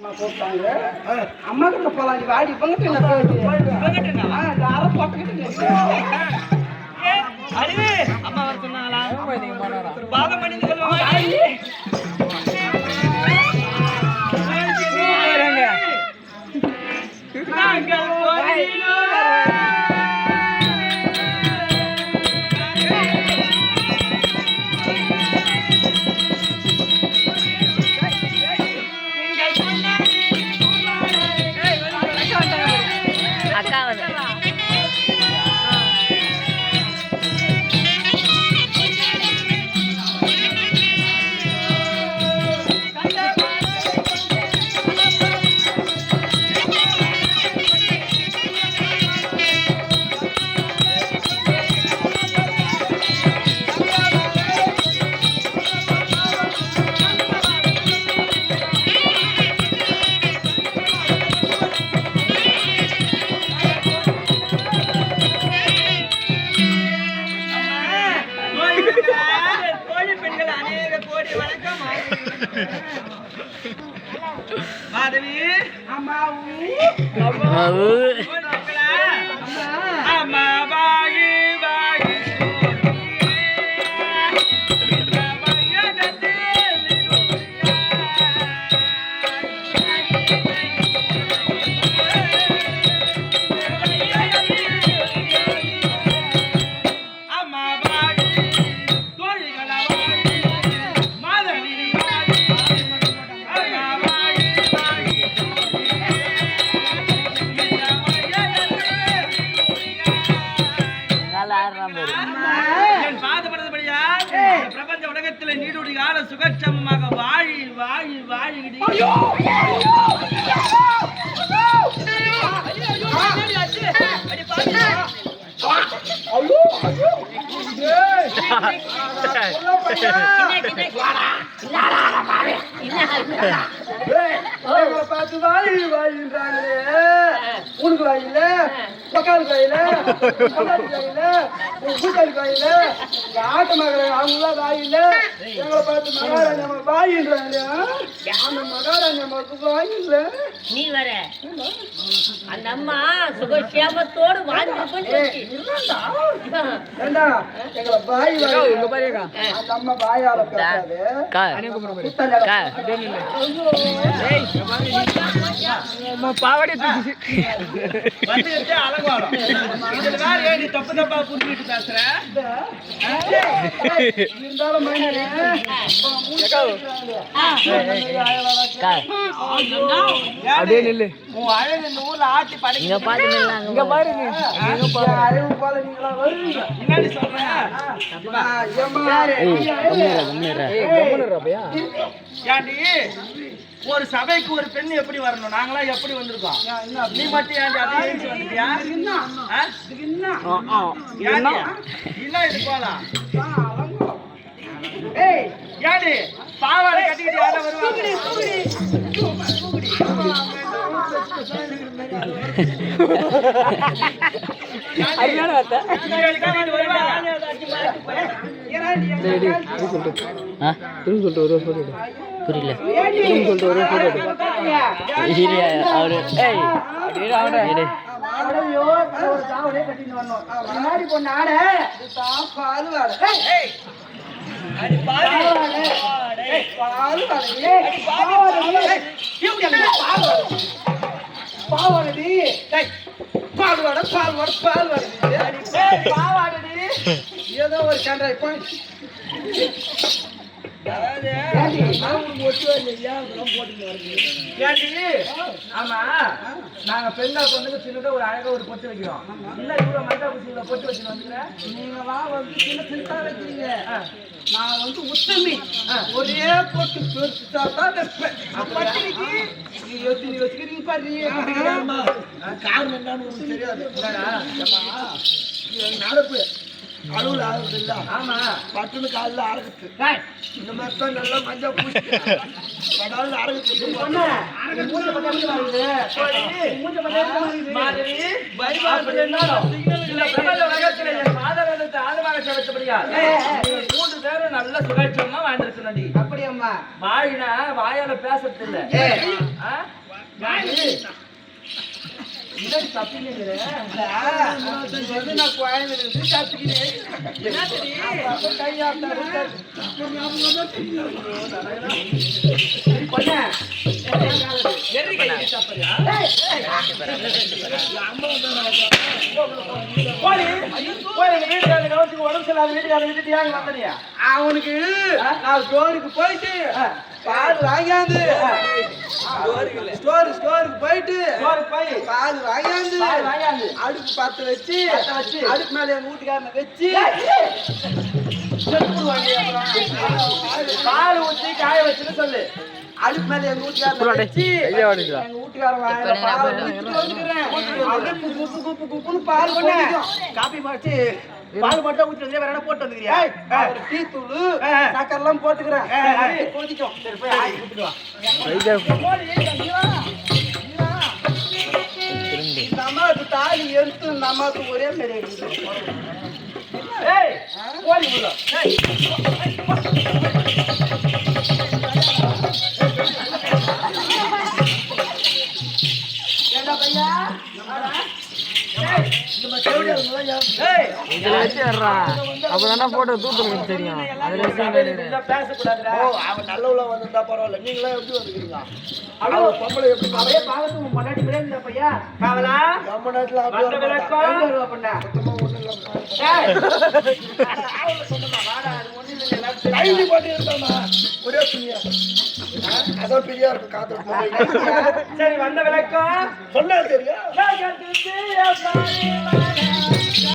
அம்மா கூப்பிட்டாங்க அம்மா கிட்ட போலாம் வாடி பங்கிட்டு அரை போட்டுக்கிட்டு அறிவு அம்மா வர சொன்னாங்களா? பாதம் பண்ணி அம்மா ஊ. கோழி மக்களா? உலகத்தில் நீடுடி கால சுகட்சமமாக வாழி வாழி வாழி ஏய், எங்களை பார்த்து வாய் வாயின்றாங்களே. உனக்கு வாயில்ல, பொண்டாட்டிக்கு வாயில்ல, உன் கூட்டாளிக்கு வாயில்ல, இந்த ஆட்டமாக்குறாங்க, அவங்களாம் வாயில்ல. எங்களை பார்த்து மகாராணி அம்மா? அந்த அம்மாவுக்கு வாயில்ல. நீ வர. அந்த அம்மா சுகக்ஷேமத்தோடு எங்களை அந்த அம்மா வாயால பேசாது. நீ தப்பு தப்பா புரிஞ்சுட்டு அப்படியே நில்லு. உன் அழகு இந்த ஊர்ல ஆட்டி படைக்க இங்க பாத்து இங்க பாரு. என் அறிவு போல நீங்களா வருவீங்க. என்னடி சொல்ற? ஆ, ஏம்மா, ஏண்டி? ஒரு சபைக்கு ஒரு பெண் எப்படி வரணும்? நாங்களாம் எப்படி வந்திருக்கோம்? நீ மட்டும் எழுந்து வந்துட்டியா? என்ன? இது போலாம் ஏடி பாவாடை கட்டிக்கிட்டு யாரும் வருவாங்க? தீபாவளி கட்டிட்டு வருவாங்க ஏன்னா நீ புரியல ஏண்டி? ஒரு பொண்ணு பால் வாடை. பாவாடை. பால் ஏதோ ஒரு கண்டாய் போய் அதாவது, நாங்க பெண்கள் பொண்ணுக்கு ஒரு அழகா ஒரு பொட்டு வைக்கிறோம் இல்ல இவ்வளவு மஞ்சள் பூசியில பொட்டு வச்சுட்டு வந்துக்கிறேன் வா வந்து சின்ன சின்னதா வைக்கிறீங்க. நான் வந்து உத்தமி. ஒரே போட்டு பெருசா தான் பட்டினிக்கு நீ எத்தனை வச்சுக்கிறீங்க பாரு காரணம் என்னன்னு தெரியாது. நடப்பு அழுவுல ஆகுது இல்ல ஆமா. பட்டுன்னு காலில் டேய், இந்த மாதிரி தான் நல்லா மஞ்சள் பூசி நீங்க மூன்று பேரும் நல்ல சுகாட்சியமா வாழ்ந்திருக்கணும்டி. அப்படியம்மா. வாயினா வாயால பேசுறது இல்ல அவனுக்கு நான் ஸ்டோருக்கு போயிட்டு பால் வாங்கியாந்து. ஸ்டோர் ஸ்டோருக்கு போயிட்டு. போய், பால் வாங்கியாந்து. அடுப்பு பத்த வச்சு. அடுப்பு மேல எங்க வீட்டுக்காரனை வச்சு. பால் ஊத்தி காய வச்சுன்னு சொல்லு. அடுப்பு மேல எங்க வீட்டுக்காரனை வச்சு. எங்க வீட்டுக்காரன் ஊத்திட்டு வந்துக்கிறேன் குப்பு குப்பு குப்புன்னு பால் கொதிக்கும். காப்பி மாச்சு பால் மட்டும் ஊத்தி வந்து வேற என்ன போட்டு வந்துக்கிறியா? டீ தூளு சக்கரெல்லாம் போட்டுக்கிறேன். அப்படியே கொதிக்கும் சரி போய் வா. தாலி எடுத்து இந்த அம்மாவுக்கு ஒரே மாதிரி. ஏய் போடி உள்ள. இதுல வச்சு வர்றா அப்பதானே போட்டோ தெரியும். அதுல வச்சு ஓ அவன் நல்லவளா வந்திருந்தா பரவாயில்ல. நீங்களா எப்படி வந்துக்கிறீங்க அவ பொம்பளை எப்படி அப்படியே பாகத்து உன் பொண்டாட்டி பிள்ளை இந்த பையா? காவலா? நம்ம நாட்டுல போட்டு இருந்தாமா ஒரே துணியா அதான் பெரியா இருக்கும் காத்து சரி வந்த விளக்கம்? சொன்னா தெரியும்